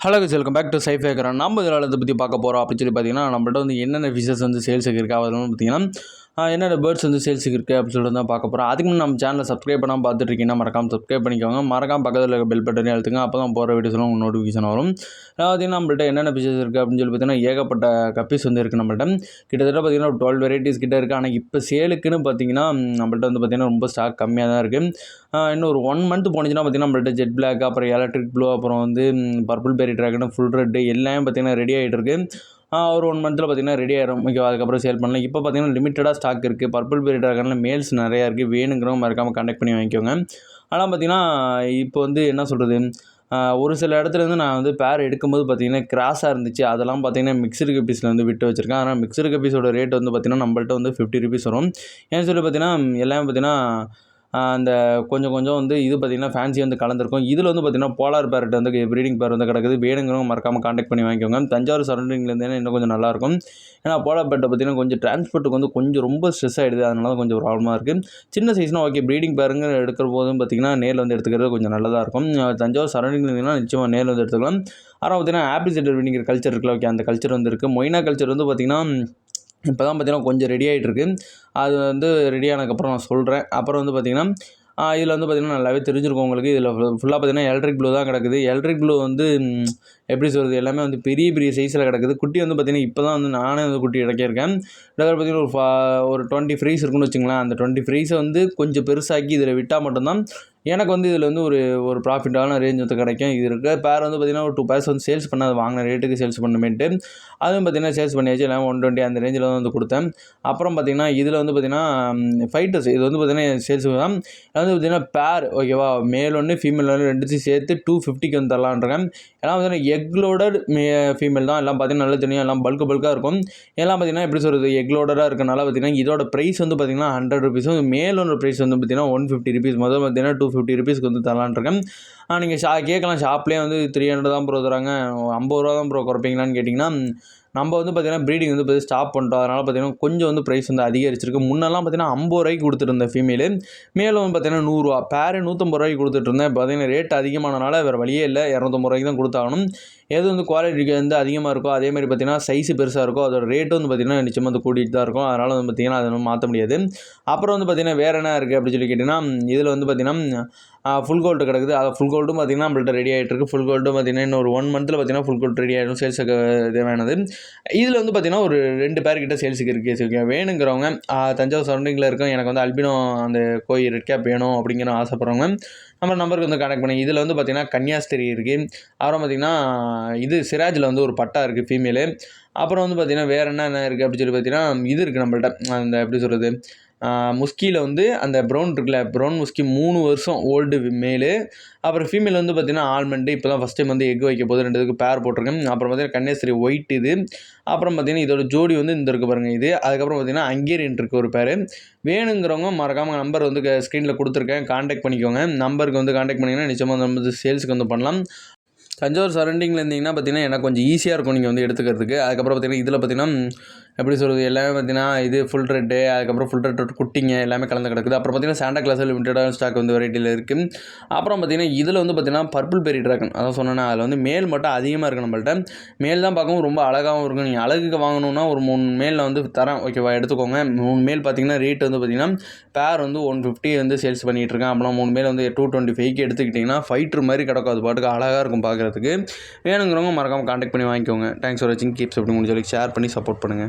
Hello welcome back to Saif ஏக்கரன் நம்ம இதில் அதை பற்றி பார்க்க போகிறோம் அப்படின்னு சொல்லி பார்த்தீங்கன்னா நம்மள்ட்ட வந்து என்னென்ன ஃபிஷஸ் வந்து சேல்ஸுக்கு இருக்கா அதெல்லாம் பார்த்தீங்கன்னா என்னென்ன பேர்ட்ஸ் வந்து சேல்ஸுக்கு இருக்குது அப்படின்னு சொல்லிட்டு தான் பார்க்க போகிறோம் அதுக்கு முன்னாடி நம்ம சேனலை சப்ஸ்கிரைப் பண்ணாமல் பார்த்துட்டு இருக்கீங்கன்னா மறக்காம சப்ஸ்கிரைப் பண்ணிக்கோங்க. மறக்காம பக்கத்தில் இருக்க பெல் பட்டனே அழுத்துங்க அப்போ தான் போகிற வீடியோஸ்லாம் உங்களுக்கு நோட்டிஃபிகேஷன் வரும். பார்த்தீங்கன்னா நம்மள்ட்ட என்னென்ன ஃபிஷஸ் இருக்குது அப்படின்னு சொல்லி பார்த்தீங்கன்னா ஏகப்பட்ட கப்பீஸ் வந்து இருக்குது நம்மள்ட்ட. கிட்டத்தட்ட பார்த்தீங்கன்னா ஒரு டுவெல் வெரைட்டிஸ் கிட்ட இருக்குது ஆனால் இப்போ சேலுக்குன்னு பார்த்தீங்கன்னா நம்மள்ட்ட வந்து பார்த்தீங்கன்னா ரொம்ப ஸ்டாக் கம்மியாக தான் இருக்குது இன்னும் ஒரு ஒன் மந்த் போனுச்சுன்னா பார்த்தீங்கன்னா நம்மள்ட்ட ஜெட் பிளாக் அப்புறம் எலக்ட்ரிக் ப்ளூ அப்புறம் வந்து purple berry dragon full red எல்லாமே பார்த்தீங்கன்னா ரெடி ஆகிட்டு இருக்குது ஒரு ஒன் மந்தில் பார்த்தீங்கன்னா ரெடி ஆயிரும். ஓகேவா அதுக்கப்புறம் சேல் பண்ணலாம். இப்போ பார்த்தீங்கன்னா லிமிட்டடாக ஸ்டாக் இருக்குது பர்பிள் பெரி ட்ராகனில் மேல்ஸ் நிறையா இருக்குது வேணுங்கிறவங்க மறக்காமல் கான்டாக்ட் பண்ணி வாங்கிக்கோங்க. ஆனால் பார்த்தீங்கன்னா இப்போ வந்து என்ன சொல்கிறது ஒரு சில இடத்துல இருந்து நான் வந்து பேர் எடுக்கும்போது பார்த்தீங்கன்னா கிராஸாக இருந்துச்சு. அதெல்லாம் பார்த்தீங்கன்னா மிக்சடு கப்பீஸில் வந்து விட்டு வச்சுருக்கேன். ஆனால் மிக்சடு கப்பீஸோட ரேட் வந்து பார்த்தீங்கன்னா நம்மள்ட்ட வந்து ஃபிஃப்டி ருபீஸ் வரும். ஏன்னு சொல்லி பார்த்தீங்கன்னா எல்லாமே பார்த்தீங்கன்னா அந்த கொஞ்சம் கொஞ்சம் வந்து இது பார்த்திங்கன்னா ஃபேன்சி வந்து கலந்துருக்கும். இதில் வந்து பார்த்திங்கன்னா போலார் பேரட் வந்து ப்ரீடிங் பேர் வந்து கிடக்குது. வேணுங்கிறவங்க மறக்காமல் காண்டாக்ட் பண்ணி வாங்கிக்கோங்க. தஞ்சாவூர் சரௌண்டிங்லேருந்து இன்னும் கொஞ்சம் நல்லாயிருக்கும் ஏன்னா போலார் பேர்ட்டை பார்த்திங்கன்னா கொஞ்சம் டிரான்ஸ்போர்ட்டுக்கு வந்து கொஞ்சம் ரொம்ப ஸ்ட்ரெஸ் ஆகிடுது அதனால கொஞ்சம் ப்ராப்ளமாக இருக்குது சின்ன சைஸ்னால் ஓகே ப்ரீடிங் பேருங்க எடுக்கிற போதும் பார்த்திங்கன்னா நேரில் வந்து எடுத்துக்கிறது கொஞ்சம் நல்லதாக இருக்கும். தஞ்சாவூர் சரௌண்டிங் இருந்தீங்கன்னா நிச்சயமாக நேரில் வந்து எடுத்துக்கலாம். ஆனால் பார்த்திங்கன்னா ஆப்பிள் செட்டர் அப்படிங்கிற கல்ச்சர் இருக்குல்ல ஓகே அந்த கல்ச்சர் வந்து இருக்குது மொய்னா கல்ச்சர் வந்து பார்த்திங்கன்னா இப்போ தான் பார்த்தீங்கன்னா கொஞ்சம் ரெடி ஆகிட்டுருக்கு அது வந்து ரெடி ஆனதுக்கப்புறம் நான் சொல்கிறேன் அப்புறம் வந்து பார்த்திங்கன்னா இதில் வந்து பார்த்திங்கன்னா நல்லாவே தெரிஞ்சிருக்கும் உங்களுக்கு. இதில் ஃபுல்லாக பார்த்தீங்கன்னா எலக்ட்ரிக் ப்ளூ தான் கிடக்குது. எலக்ட்ரிக் ப்ளூ வந்து எப்படி சொல்கிறது எல்லாமே வந்து பெரிய பெரிய சைஸில் கிடக்குது. குட்டி வந்து பார்த்திங்கன்னா இப்போ தான் வந்து நானே வந்து குட்டி இறக்கியிருக்கேன். இதில் பார்த்திங்கன்னா ஒரு ஃபா- ஒரு டுவெண்ட்டி ஃப்ரீஸ் இருக்குன்னு வச்சுங்களேன். அந்த டுவெண்ட்டி ஃப்ரீஸை வந்து கொஞ்சம் பெருசாக்கி இதில் விட்டால் மட்டும்தான் எனக்கு வந்து இதில் வந்து ஒரு ஒரு ப்ராஃபிட்டான ரேஞ்ச் வந்து கிடைக்கும். இது இருக்க பேர் வந்து பார்த்திங்கன்னா ஒரு டூ பேர்ஸ் வந்து சேல்ஸ் பண்ண அது வாங்கின ரேட்டுக்கு சேல்ஸ் பண்ணுமேட்டு அதுவும் பார்த்திங்கன்னா சேல்ஸ் பண்ணியாச்சு. எல்லாம் ஒன் டுவெண்ட்டி அந்த ரேஞ்சில் தான் வந்து கொடுத்தேன். அப்புறம் பார்த்திங்கன்னா இதில் வந்து பார்த்திங்கன்னா ஃபைட்டர்ஸ் இது வந்து பார்த்திங்கன்னா சேல்ஸ் தான். அது வந்து பார்த்திங்கன்னா பேர் ஓகேவா மேல் ஒன்று ஃபீமேல் ஒன்று ரெண்டுத்தையும் சேர்த்து டூ ஃபிஃப்டிக்கு வந்து தரலான்றேன் ஏன்னா பார்த்தீங்கன்னா எக்லோடர் மே ஃபீமேல் தான். எல்லாம் பார்த்தீங்கன்னா நல்ல தனியாக எல்லாம் பல்க் பல்காக இருக்கும். எல்லாம் பார்த்தீங்கன்னா எப்படி சொல்கிறது எக்லோடராக இருக்கனால பார்த்தீங்கன்னா இதோட ப்ரைஸ் வந்து பார்த்தீங்கன்னா ஹண்ட்ரட் ருபீஸும் மேலோட ப்ரைஸ் வந்து பார்த்தீங்கன்னா ஒன் ஃபிஃப்டி ருபீஸ் முதல் பார்த்தீங்கன்னா டூ ஃபிஃப்டி ருபீஸ்க்கு வந்து தரலான்ட்ருக்கேன் நீங்கள் ஷா கேட்கலாம் ஷாப்லேயே வந்து த்ரீ ஹண்ட்ரட் தான் ப்ரோ தராங்க. ஐம்பது ரூபா தான் ப்ரோ குறைப்பீங்களான்னு கேட்டிங்கன்னா நம்ம வந்து பார்த்திங்கன்னா ப்ரீடிங் வந்து இப்போ ஸ்டாப் பண்ணுறோம் அதனால் பார்த்திங்கன்னா கொஞ்சம் வந்து ப்ரைஸ் வந்து அதிகரிச்சிருக்கு. முன்னெல்லாம் பார்த்திங்கன்னா ஐம்பது ரூபாய்க்கு கொடுத்துருந்த ஃபீமேலு மேலும் வந்து பார்த்திங்கன்னா நூறுரூவா பேரு நூற்றம்பது ரூபாய்க்கு கொடுத்துட்டு இருந்தேன். இப்போ பார்த்திங்கன்னா ரேட் அதிகமானனால வேறு வழியே இல்லை. இரநூத்தம்பது ரூபாய்க்கு தான் கொடுத்தாகணும். எது வந்து குவாலிட்டி வந்து அதிகமாக இருக்கோ அதே மாதிரி பார்த்திங்கன்னா சைஸ் பெருசாக இருக்கோ அதோட ரேட்டு வந்து பார்த்திங்கன்னா நிச்சயமாக வந்து கூட்டிகிட்டு தான் இருக்கும். அதனால் வந்து பார்த்திங்கன்னா அதை வந்து மாற்ற முடியாது. அப்புறம் வந்து பார்த்திங்கன்னா வேறு என்ன இருக்குது அப்படின்னு சொல்லி கேட்டிங்கன்னா இதில் வந்து பார்த்திங்கன்னா ஃபுல் கோல்டு கிடக்குது. அது ஃபுல் கோல்டும் பார்த்திங்கன்னா நம்மள்ட்ட ரெடி ஆகிட்டு இருக்கு ஃபுல் கோல்டும் பார்த்திங்கன்னா இன்னும் ஒரு ஒன் மந்தில் பார்த்திங்கன்னா ஃபுல் கோல்டு ரெடி ஆகிடும் சேல்ஸுக்கு தேவையானது. இதில் வந்து பார்த்திங்கன்னா ஒரு ரெண்டு பேர்கிட்ட சேல்ஸுக்கு இருக்குது சரிங்க வேணுங்கிறவங்க தஞ்சாவூர் சரௌண்டிங்கில் இருக்கும் எனக்கு வந்து அல்பினோ அந்த கோயில் ரெட் கேப் வேணும் அப்படிங்கிற ஆசைப்பட்றவங்க நம்ம நம்பருக்கு வந்து கனெக்ட் பண்ணி இதில் வந்து பார்த்திங்கன்னா கன்னியாஸ்திரி இருக்குது அப்புறம் பார்த்திங்கன்னா இது சிராஜில் வந்து ஒரு பட்டா இருக்குது ஃபீமேலு அப்புறம் வந்து பார்த்திங்கன்னா வேறு என்ன என்ன இருக்குது அப்படின்னு சொல்லி பார்த்தீங்கன்னா இது இருக்குது நம்மள்ட்ட. அந்த எப்படி சொல்கிறது முஸ்கியில் வந்து அந்த ப்ரௌன் இருக்குல்ல ப்ரௌன் முஸ்கி மூணு வருஷம் ஓல்டு மேலு. அப்புறம் ஃபீமேல் வந்து பார்த்திங்கன்னா ஆல்மண்டு இப்போ தான் ஃபஸ்ட் டைம் வந்து எக் வைக்க போது ரெண்டு இதுக்கு பேர் போட்டிருக்கேன். அப்புறம் பார்த்திங்கன்னா கன்னியாஸ்திரி ஒயிட் இது. அப்புறம் பார்த்திங்கன்னா இதோட ஜோடி வந்து இந்த இருக்கு பாருங்கள் இது. அதுக்கப்புறம் பார்த்திங்கன்னா அங்கேரியன் இருக்குது ஒரு பேர் வேணுங்கிறவங்க மறக்காமல் நம்பர் வந்து ஸ்க்ரீனில் கொடுத்துருக்கேன். காண்டாக்ட் பண்ணிக்கோங்க. நம்பருக்கு வந்து காண்டாக்ட் பண்ணிங்கன்னா நிச்சயமாக நம்ம வந்து சேல்ஸுக்கு வந்து பண்ணலாம். தஞ்சாவூர் சரௌண்டிங்கில் இருந்தீங்கன்னா பார்த்தீங்கன்னா எனக்கு கொஞ்சம் ஈஸியாக இருக்கும் நீங்கள் வந்து எடுத்துக்கிறதுக்கு. அதுக்கப்புறம் பார்த்தீங்கன்னா இதில் பார்த்தீங்கன்னா எப்படி சொல்கிறது எல்லாமே பார்த்தீங்கன்னா இது ஃபுல் ரெட்டு அதுக்கப்புறம் ஃபுல் ரெட் குட்டிங்க எல்லாமே கலந்து கிடக்குது. அப்புறம் பார்த்தீங்கன்னா சாண்டா கிளாஸ் லிமிட்டடான ஸ்டாக் வந்து வெரைட்டியில் இருக்குது அப்புறம் பார்த்தீங்கன்னா இதில் வந்து பார்த்தீங்கன்னா பர்பிள் பெரிய ட்ராகன் அதான் சொன்னேன்னா அதில் வந்து மேல் மட்டும் அதிகமாக இருக்குது நம்மள்ட்ட. மேல் தான் பார்க்கவும் ரொம்ப அழகாகவும் இருக்கும் நீங்கள் அழகுக்கு வாங்கணுன்னா ஒரு மூணு மேலில் வந்து தரேன். ஓகேவா எடுத்துக்கோங்க. மூணு மேல் பார்த்தீங்கன்னா ரேட் வந்து பார்த்தீங்கன்னா பேர் வந்து ஒன் ஃபிஃப்டி வந்து சேல்ஸ் பண்ணிகிட்டு இருக்கேன். அப்புறம் மூணு மேல் வந்து டூ டுவெண்ட்டி ஃபைவ்க்கு எடுத்துக்கிட்டிங்கன்னா ஃபைட்ரு மாதிரி கிடக்கும். அது பாட்டுக்கு அழகாக இருக்கும் பார்க்குறதுக்கு வேணுங்கிறவங்க மறக்காமல் கான்டாக்ட் பண்ணி வாங்கிக்கோங்க. தேங்க்ஸ் ஃபார் வாட்சிங் கீப்ஸ் அப்படின்னு சொல்லி ஷேர் பண்ணி சப்போர்ட் பண்ணுங்கள்